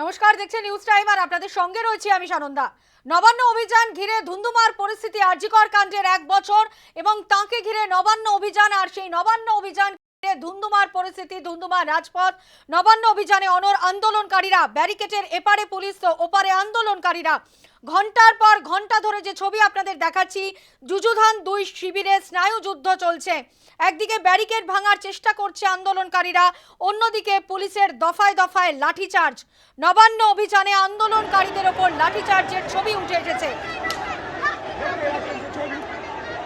নমস্কার, দেখছেন news time আর আপনাদের সঙ্গে রয়েছি আমি সানন্দা। নবান্ন অভিযান ঘিরে ধুন্ধুমার পরিস্থিতি আরজিকর কাণ্ডের এক বছর এবং তাকে ঘিরে নবান্ন অভিযান আর সেই নবান্ন অভিযান ধুন্ধুমার পরিস্থিতি, ধুন্ধুমার রাজপথ। নবান্ন অভিযানে অনর আন্দোলনকারীরা, ব্যারিকেটের এপারে পুলিশ তো ওপারে আন্দোলনকারীরা ঘণ্টার পর ঘণ্টা ধরে যে ছবি আপনাদের দেখাচ্ছি, যুযুধান দুই শিবিরে স্নায়ু যুদ্ধ চলছে। একদিকে ব্যারিকেড ভাঙার চেষ্টা করছে আন্দোলনকারীরা, অন্যদিকে পুলিশের দফায় দফায় লাঠিচার্জ। নবান্ন অভিযানে আন্দোলনকারীদের ওপর লাঠিচার্জের ছবি উঠে এসেছে।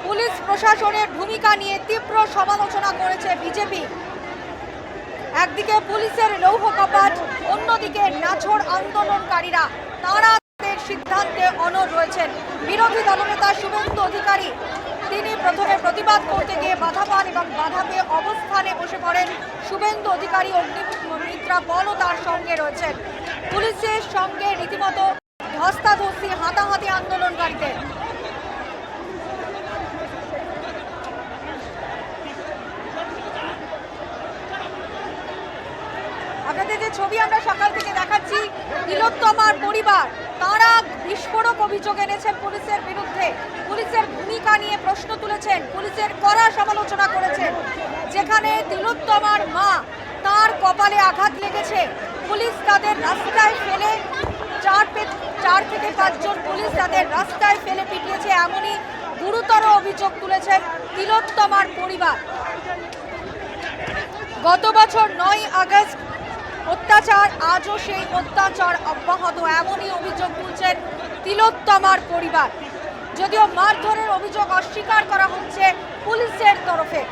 পুলিশ প্রশাসনের ভূমিকা নিয়ে তীব্র সমালোচনা করেছে বিজেপি। একদিকে পুলিশের লৌহ কপাট, অন্যদিকে নাছর আন্দোলনকারীরা। তারা সিদ্ধান্তে অনড় রয়েছেন। বিরোধী দলনেতা শুভেন্দু অধিকারী, তিনি প্রথমে প্রতিবাদ করতে গিয়ে বাধা পান এবং বাধা পেয়ে অবস্থানে বসে পড়েন শুভেন্দু অধিকারী অগ্নিমিত্রা বলও তার সঙ্গে রয়েছেন। পুলিশের সঙ্গে রীতিমতো ধস্তাধস্তি, হাতাহাতি আন্দোলনকারীদের। আপনাদের যে ছবি আমরা সকাল থেকে দেখাচ্ছি, তিলোত্তমার পরিবার। অভিযোগ এনেছেন পুলিশের বিরুদ্ধে। পুলিশের ভূমিকা নিয়ে প্রশ্ন তুলেছেন। পুলিশের কড়া সমালোচনা করেছেন। যেখানে তিলোত্তমার মা, তার কপালে আঘাত লেগেছে। পুলিশ তাদের রাস্তায় ফেলে চার চার থেকে পাঁচজন পুলিশ তাদের রাস্তায় ফেলে পিটিয়েছে এমনই গুরুতর অভিযোগ তুলেছেন তিলোত্তমার পরিবার। গত বছর নয় আগস্ট অত্যাচার, আজও সেই অত্যাচার অব্যাহত, এমনই অভিযোগ তুলছেন তিলোত্তমার পরিবার। যদিও মারধরের অভিযোগ অস্বীকার করা হচ্ছে পুলিশের তরফে।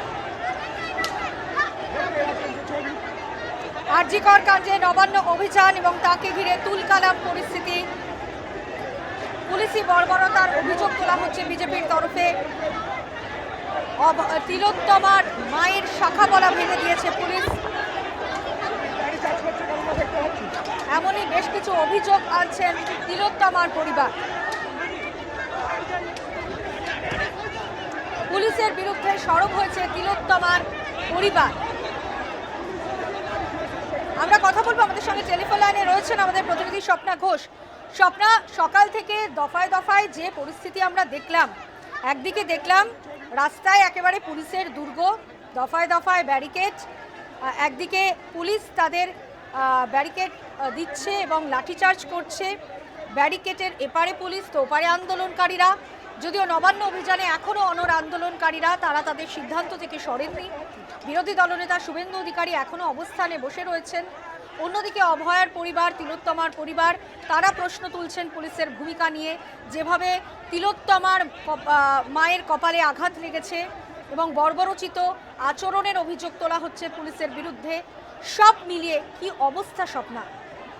আরজিকর কাণ্ডে নবান্ন অভিযান এবং তাকে ঘিরে তুলকালাম পরিস্থিতি। পুলিশি বর্বরতার অভিযোগ তোলা হচ্ছে বিজেপির তরফে। তিলোত্তমার মায়ের শাখা বলা ভেঙে দিয়েছে পুলিশ। এমনই বেশ কিছু অভিযোগ আনছেন তিলোত্তমার পরিবার। পুলিশের বিরুদ্ধে সরব হয়েছে তিলোত্তমার পরিবার। আমরা কথা বলব আমাদের সঙ্গে টেলিফোন লাইনে রয়েছেন আমাদের প্রতিনিধি স্বপ্না ঘোষ। স্বপ্না, সকাল থেকে দফায় দফায় যে পরিস্থিতি আমরা দেখলাম, একদিকে দেখলাম রাস্তায় একেবারে পুলিশের দুর্গ, দফায় দফায় ব্যারিকেড একদিকে পুলিশ তাদের ব্যারিকেড দিচ্ছে এবং লাঠিচার্জ করছে ব্যারিকেটের এপারে পুলিশ, তো ওপারে আন্দোলনকারীরা। যদিও নবান্ন অভিযানে এখনও অনর আন্দোলনকারীরা, তারা তাদের সিদ্ধান্ত থেকে সরেননি। বিরোধী দলনেতা শুভেন্দু অধিকারী এখনও অবস্থানে বসে রয়েছেন। অন্যদিকে অভয়ার পরিবার, তিলোত্তমার পরিবার, তারা প্রশ্ন তুলছেন পুলিশের ভূমিকা নিয়ে। যেভাবে তিলোত্তমার মায়ের কপালে আঘাত লেগেছে এবং বর্বরচিত আচরণের অভিযোগ তোলা হচ্ছে পুলিশের বিরুদ্ধে, সব মিলিয়ে কি অবস্থা স্বপ্না?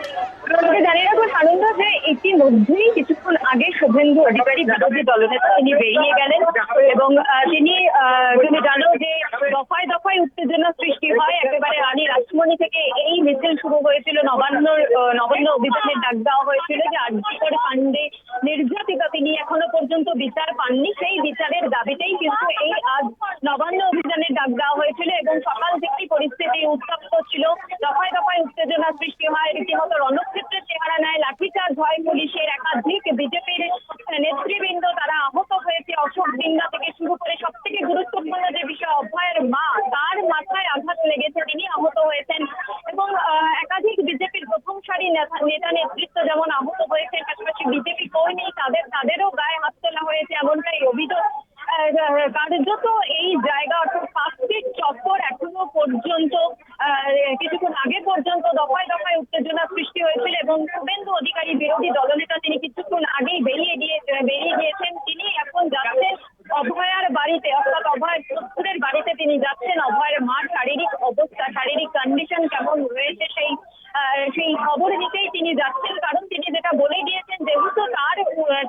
আপনাকে জানিয়ে সানন্দ যে ইতিমধ্যেই কিছুক্ষণ আগে শুভেন্দু অধিকারী বিরোধী দলনেতা তিনি বেরিয়ে গেলেন এবং তিনি তুমি জানো যে দফায় দফায় উত্তেজনা সৃষ্টি হয়। একেবারে রানী রাসমণি থেকে এই মিছিল শুরু হয়েছিল। নবান্ন নবান্ন অভিযানের ডাক দেওয়া হয়েছিল যে আর্যিকর কাণ্ডে নির্যাতিতা তিনি এখনও পর্যন্ত বিচার পাননি। সেই বিচারের দাবিতেই কিন্তু এই আজ নবান্ন অভিযানের ডাক দেওয়া হয়েছিল এবং সকাল থেকেই পরিস্থিতি উত্তপ্ত ছিল। দফায় দফায় উত্তেজনা সৃষ্টি হয়। রীতিমতো রণক্ষেত্রের চেহারা নেয় লাঠিচার্জ হয় পুলিশের একাধিক। বিজেপির নেতৃবৃন্দ তারা আহত হয়েছে। অশোক দিন্দা থেকে শুরু করে সব থেকে গুরুত্বপূর্ণ যে বিষয় অভয়ের মা তার মাথায় আঘাত লেগেছে তিনি আহত হয়েছেন। এবং একাধিক বিজেপির প্রথম সারি নেতা নেতা নেতৃত্ব যেমন আহত হয়েছে পাশাপাশি বিজেপি কর্মী তাদের তাদেরও গায়ে হাত তোলা হয়েছে এমনটাই অভিযোগ আহ, তিনি যাচ্ছেন। অভয়ের মার শারীরিক অবস্থা, শারীরিক কন্ডিশন কেমন রয়েছে সেই সেই খবর নিতেই তিনি যাচ্ছেন। কারণ তিনি যেটা বলে দিয়েছেন যেহেতু তার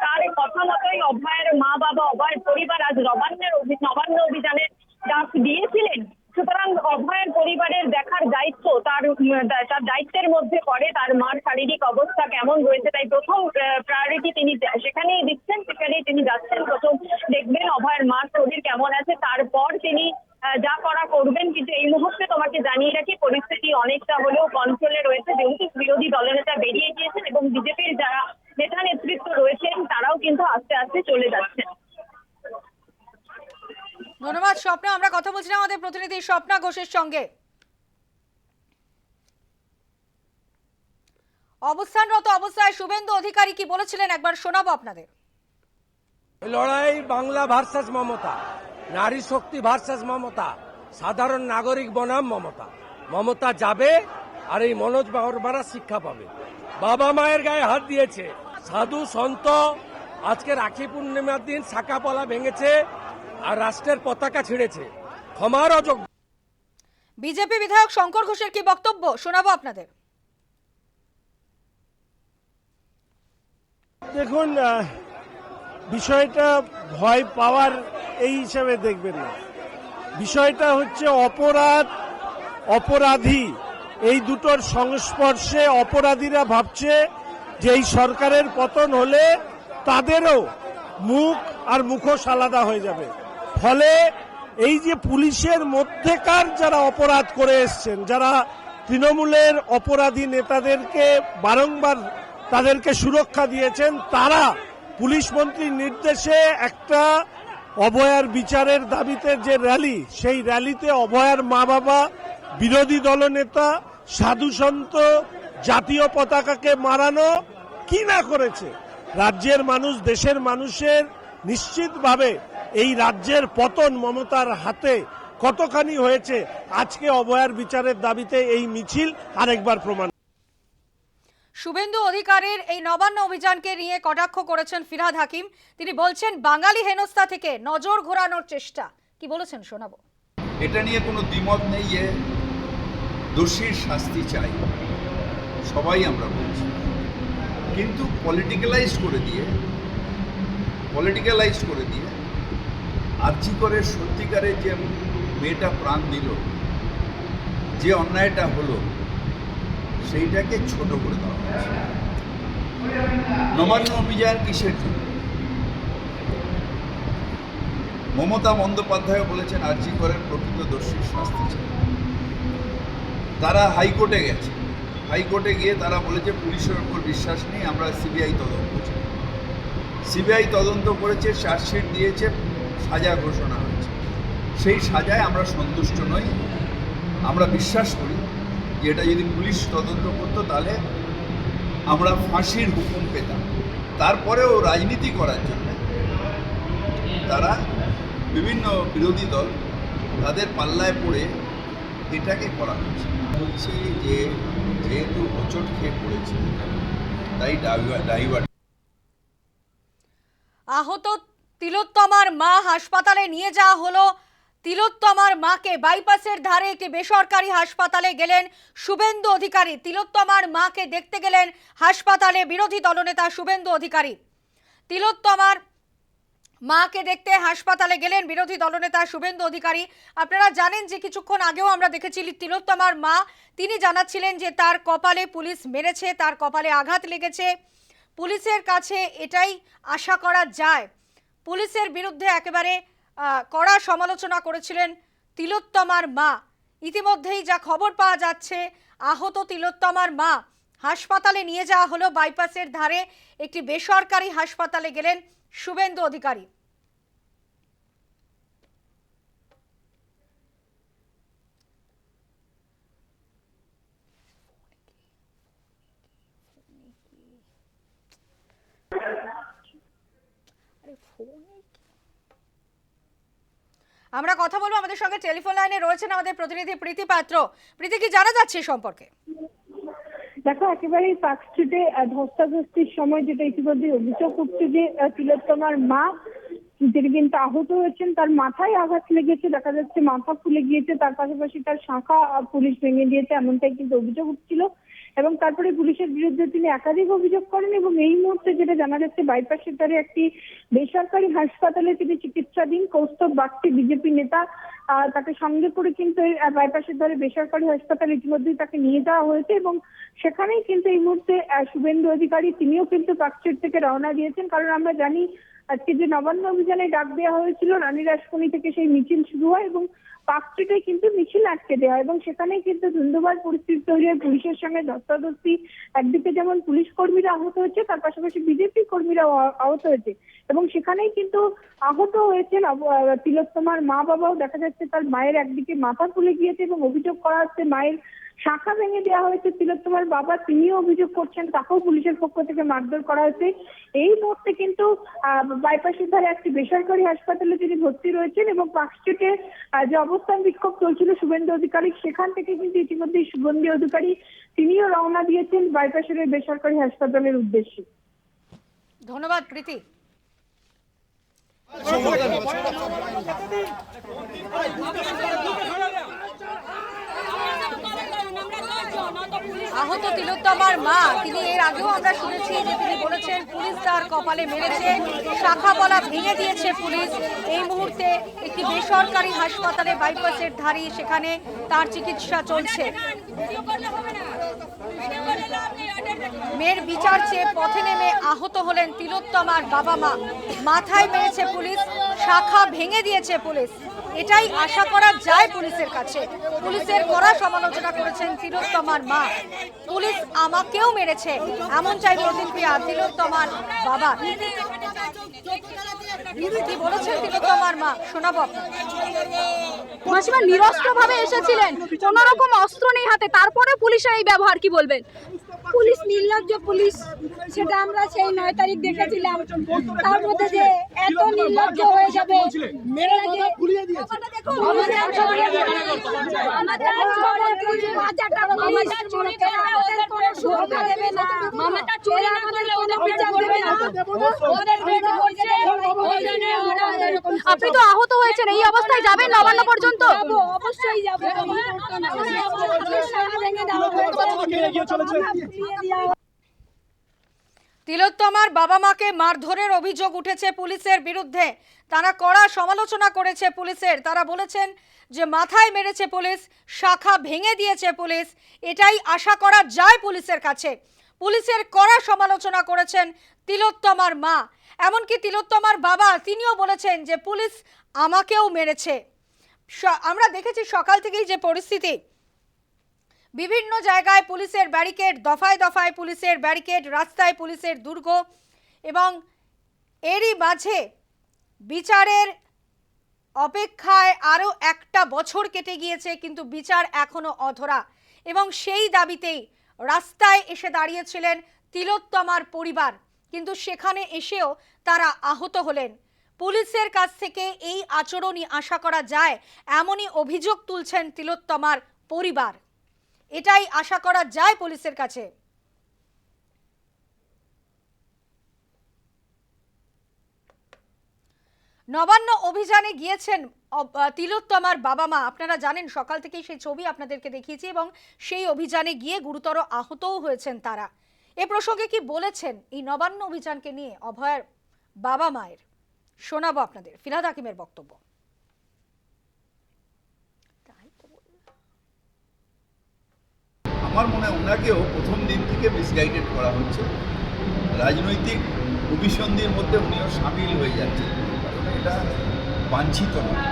তার কথা মতোই অভয়ের মা বাবা, অভয়ের পরিবার আজ নবান্নের নবান্ন অভিযানের ডাক দিয়েছিলেন। সুতরাং অভয়ের পরিবারের দেখার দায়িত্ব তার তার দায়িত্বের মধ্যে পড়ে তার মার শারীরিক অবস্থা কেমন রয়েছে তাই প্রথম প্রায়োরিটি তিনি সেখানেই দিচ্ছেন, সেখানেই তিনি যাচ্ছেন। প্রথম দেখবেন অভয়ের মার শরীর কেমন আছে। তারপর তিনি আহ, যা করা করবেন কিন্তু এই মুহূর্তে তোমাকে জানিয়ে জানিয়ে রাখি পরিস্থিতি অনেকটা হলেও কন্ট্রোলে রয়েছে যেহেতু বিরোধী দলনেতা বেরিয়ে গিয়েছেন এবং বিজেপির যারা নেতা নেতৃত্ব রয়েছেন তারাও কিন্তু আস্তে আস্তে চলে যাচ্ছেন ধন্যবাদ স্বপ্না আমরা কথা বলছিলাম আমাদের প্রতিনিধি স্বপ্না ঘোষের সঙ্গে। অবস্থানরত অবস্থায় শুভেন্দু অধিকারী কি বলেছিলেন? একবার শোনাবো আপনাদের। লড়াই বাংলা ভার্সাস মমতা, নারী শক্তি ভার্সাস মমতা, সাধারণ নাগরিক বনাম মমতা। মমতা যাবে আর এই মনোজ বাবরবারা শিক্ষা পাবে। বাবা মায়ের গায়ে হাত দিয়েছে। সাধু সন্ত, আজকে রাখি পূর্ণিমার দিন শাখাপলা ভেঙেছে আর রাষ্ট্রের পতাকা ছিঁড়েছে। ক্ষমার অযোগ্য বিজেপি বিধায়ক শঙ্কর ঘোষের কি বক্তব্য? শোনাবো আপনাদের। দেখুন বিষয়টা ভয় পাওয়ার এই হিসাবে দেখবেন না। বিষয়টা হচ্ছে অপরাধ, অপরাধী। এই দুটোর সংস্পর্শে অপরাধীরা ভাবছে যে এই সরকারের পতন হলে তাদেরও মুখ আর মুখোশ আলাদা হয়ে যাবে। ফলে এই যে পুলিশের মধ্যেকার যারা অপরাধ করে এসছেন, যারা তৃণমূলের অপরাধী নেতাদেরকে বারংবার তাদেরকে সুরক্ষা দিয়েছেন, তারা পুলিশ মন্ত্রীর নির্দেশে একটা অভয়ার বিচারের দাবিতে যে র্যালি, সেই র্যালিতে অভয়ার মা বাবা বিরোধী দলনেতা, সাধু সন্ত, জাতীয় পতাকাকে মারানো কি না করেছে? রাজ্যের মানুষ, দেশের মানুষের নিশ্চিতভাবে এই রাজ্যের পতন মমতার হাতে কতখানি হয়েছে? আজকে অভয়ার বিচারের দাবিতে এই মিছিল আরেকবার প্রমাণ। শুভেন্দু অধিকারীর এই নবান্ন অভিযানকে নিয়ে কটাক্ষ করেছেন ফিরাদ হাকিম। তিনি বলছেন বাঙালি হেনস্থা থেকে নজর ঘোরানোর চেষ্টা। কি বলেছেন শোনাবো। এটা নিয়ে কোনো দ্বিমত নেই যে দোষীর শাস্তি চাই। সবাই আমরা বলছি। কিন্তু পলিটিক্যালাইজ করে দিয়ে পলিটিক্যালাইজ করে দিয়ে আর্জি করে সত্যিকারের যে মেয়েটা প্রাণ দিল, যে অন্যায়টা হলো, সেইটাকে ছোট করে দেওয়া হয়েছে। নবান্ন অভিযান কিসের জন্য? মমতা বন্দ্যোপাধ্যায় বলেছেন, আর্জি করেন প্রকৃত দোষীর শাস্তি চাই। তারা হাইকোর্টে গেছে। হাইকোর্টে গিয়ে তারা বলেছে, পুলিশের উপর বিশ্বাস নেই, আমরা সিবিআই তদন্ত চাই। সিবিআই তদন্ত করেছে, চার্জশিট দিয়েছে সাজা ঘোষণা হয়েছে। সেই সাজায় আমরা সন্তুষ্ট নই। আমরা বিশ্বাস করি যে এটা যদি পুলিশ তদন্ত করতো তাহলে আমরা ফাঁসির হুকুম পেতাম। তারপরেও রাজনীতি করার জন্য তারা বিভিন্ন বিরোধী দল তাদের পাল্লায় পড়ে এটাকে করা হচ্ছে হচ্ছে যে যেহেতু হোঁচট খেয়ে পড়েছে, তাই ড্রাইভার আহত তিলোত্তমার মা হাসপাতালে নিয়ে যাওয়া হলো। তিলোত্তমার মাকে বাইপাসের ধারে একটি বেসরকারি হাসপাতালে গেলেন শুভেন্দু অধিকারী। তিলোত্তমার মাকে দেখতে গেলেন হাসপাতালে বিরোধী দলনেতা শুভেন্দু অধিকারী। তিলোত্তমার মাকে দেখতে হাসপাতালে গেলেন বিরোধী দলনেতা শুভেন্দু অধিকারী। আপনারা জানেন যে কিছুক্ষণ আগেও আমরা দেখেছি তিলোত্তমার মা, তিনি জানাচ্ছিলেন যে তার কপালে পুলিশ মেরেছে, তার কপালে আঘাত লেগেছে। পুলিশের কাছে এটাই আশা করা যায় পুলিশের বিরুদ্ধে একেবারে কড়া সমালোচনা করেছিলেন তিলোত্তমার মা। ইতিমধ্যেই যা খবর পাওয়া যাচ্ছে, আহত তিলোত্তমার মা। হাসপাতালে নিয়ে যাওয়া হলো বাইপাসের ধারে একটি বেসরকারি হাসপাতালে গেলেন শুভেন্দু অধিকারী। আমরা কথা বলব আমাদের সঙ্গে টেলিফোন লাইনে রয়েছেন আমাদের প্রতিনিধি প্রীতি পাত্র। প্রীতি, কি জানা যাচ্ছে সম্পর্কে? দেখো, একেবারেই পার্ক স্ট্রিটে ধস্তাধস্তির সময় যেটা ইতিমধ্যে অভিযোগ উঠছে যে তিলোত্তমার মা তিনি কিন্তু আহত হয়েছেন, তার মাথায় আঘাত লেগেছে, দেখা যাচ্ছে মাথা ফুলে গিয়েছে, তার পাশাপাশি তার শাখা পুলিশ ভেঙে দিয়েছে, এমনটাই কিন্তু অভিযোগ উঠছিল। এবং তারপরে পুলিশের বিরুদ্ধে তিনি একাধিক অভিযোগ করেন এবং এই মুহূর্তে যেটা জানা যাচ্ছে, বাইপাসের ধারে একটি বেসরকারি হাসপাতালে তিনি চিকিৎসাধীন কৌস্তব বাগচি বিজেপি নেতা তাকে সঙ্গে করে কিন্তু বাইপাসের ধারে বেসরকারি হাসপাতালে ইতিমধ্যেই তাকে নিয়ে যাওয়া হয়েছে এবং সেখানেই কিন্তু এই মুহূর্তে শুভেন্দু অধিকারী তিনিও কিন্তু পার্কস্ট্রিট থেকে রওনা দিয়েছেন। কারণ আমরা জানি আজকে যে নবান্ন অভিযানে ডাক দেওয়া হয়েছিল, রানী রাজখনি থেকে সেই মিছিল শুরু হয় এবং পার্কস্ট্রিটে কিন্তু মিছিল আটকে দেওয়া এবং সেখানেই কিন্তু ধুন্ধুমার পরিস্থিতি তৈরি হয়। পুলিশের সঙ্গে ধস্তাধস্তি, একদিকে যেমন পুলিশ কর্মীরা আহত হয়েছে তার পাশাপাশি বিজেপি কর্মীরাও আহ- আহত হয়েছে। এবং সেখানেই কিন্তু আহত হয়েছেন তিলোত্তমার মা বাবাও দেখা যাচ্ছে তার মায়ের একদিকে মাথা ফুলে গিয়েছে এবং অভিযোগ করা হচ্ছে মায়ের শাখা ভেঙে দেওয়া হয়েছে। তিলোত্তমার বাবা তিনিও অভিযোগ করছেন, তাকেও পুলিশের পক্ষ থেকে মারধর করা হয়েছে। এই মুহূর্তে কিন্তু বাইপাসের ধারে একটি বেসরকারি হাসপাতালে তিনি ভর্তি রয়েছেন এবং পার্কস্ট্রিটে যে অবস্থান বিক্ষোভ চলছিল শুভেন্দু অধিকারী, সেখান থেকে কিন্তু ইতিমধ্যেই শুভেন্দু অধিকারী তিনিও রওনা দিয়েছেন বাইপাসের বেসরকারি হাসপাতালের উদ্দেশ্যে। ধন্যবাদ, প্রীতি। আহত তিলোত্তমার মা, তিনি এর আগেও আমরা শুনেছি যে তিনি বলেছেন, পুলিশ তার কপালে মেরেছে শাখা বলা ভেঙে দিয়েছে পুলিশ। এই মুহূর্তে একটি বেসরকারি হাসপাতালে বাইপাসের ধারি সেখানে তার চিকিৎসা চলছে। মেয়ের বিচার চেয়ে পথে নেমে আহত হলেন তিলোত্তমার বাবা মা। মাথায় মেরেছে পুলিশ, শাখা ভেঙে দিয়েছে পুলিশ। এটাই আশা করা যায় পুলিশের কাছে। পুলিশের কড়া সমালোচনা করেছেন তিলোত্তমার মা। পুলিশ আমাকেও মেরেছে এমন চাই প্রতিক্রিয়া তিলোত্তমার বাবা মাসিমা নিরস্ত্র ভাবে এসেছিলেন। কোন রকম অস্ত্র নেই হাতে। তারপরে পুলিশের এই ব্যবহার কি বলবেন? পুলিশ নির্লজ্জ পুলিশ সেটা আমরা সেই নয় তারিখ দেখেছিলাম। তার মধ্যে যে এত নির্লজ্জ হয়ে যাবে আপনি তো আহত হয়েছেন। এই অবস্থায় যাবেন নবান্ন পর্যন্ত? যাব অবশ্যই যাব। তিলোত্তমার বাবা মাকে মারধরের অভিযোগ উঠেছে পুলিশের বিরুদ্ধে। তারা কড়া সমালোচনা করেছে পুলিশের। তারা বলেছেন যে মাথায় মেরেছে পুলিশ শাখা ভেঙে দিয়েছে পুলিশ। এটাই আশা করা যায় পুলিশের কাছে। পুলিশের কড়া সমালোচনা করেছেন তিলোত্তমার মা। এমনকি তিলোত্তমার বাবা তিনিও বলেছেন যে পুলিশ আমাকেও মেরেছে। আমরা দেখেছি সকাল থেকেই যে পরিস্থিতি। বিভিন্ন জায়গায় পুলিশের ব্যারিকেড, দফায় দফায় পুলিশের ব্যারিকেড, রাস্তায় পুলিশের দুর্গ এবং এরই মাঝে বিচারের অপেক্ষায় আরও একটা বছর কেটে গিয়েছে, কিন্তু বিচার এখনও অধরা। এবং সেই দাবিতেই রাস্তায় এসে দাঁড়িয়েছিলেন তিলোত্তমার পরিবার, কিন্তু সেখানে এসেও তারা আহত হলেন। পুলিশের কাছ থেকে এই আচরণই আশা করা যায়, এমনই অভিযোগ তুলছেন তিলোত্তমার পরিবার। এটাই আশা করা যায় পুলিশের কাছে। নবান্ন অভিযানে গিয়েছেন তিলোত্তমার বাবা মা। আপনারা জানেন, সকাল থেকেই সেই ছবি আপনাদেরকে দেখিয়েছি এবং সেই অভিযানে গিয়ে গুরুতর আহতও হয়েছেন তারা। এ প্রসঙ্গে কি বলেছেন এই নবান্ন অভিযানকে নিয়ে অভয়ের বাবা মায়ের? শোনাবো আপনাদের। ফিরাদ হাকিমের বক্তব্য। আমার মনে হয় ওনাকেও প্রথম দিন থেকে মিসগাইডেড করা হচ্ছে। রাজনৈতিক অভিসন্ধির মধ্যে উনিও সামিল হয়ে যাচ্ছেন। এটা বাঞ্ছিত নয়।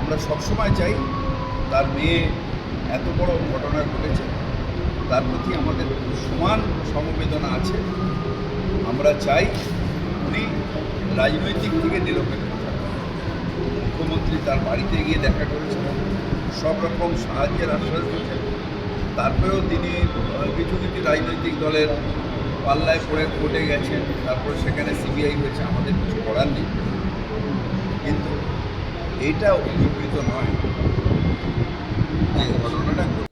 আমরা সবসময় চাই তার মেয়ে এত বড় ঘটনা ঘটেছে, তার প্রতি আমাদের সমান সমবেদনা আছে। আমরা চাই উনি রাজনৈতিক থেকে নিরপেক্ষ মুখ্যমন্ত্রী তার বাড়িতে গিয়ে দেখা করেছেন। সব রকম সাহায্যের আশ্বাস দিয়েছেন। তারপরেও তিনি কিছু কিছু রাজনৈতিক দলের পাল্লায় পড়ে কোর্টে গেছেন তারপরে সেখানে সিবিআই হয়েছে, আমাদের কিছু করার নেই কিন্তু এটা অভিযুক্ত নয় যে ঘটনাটা।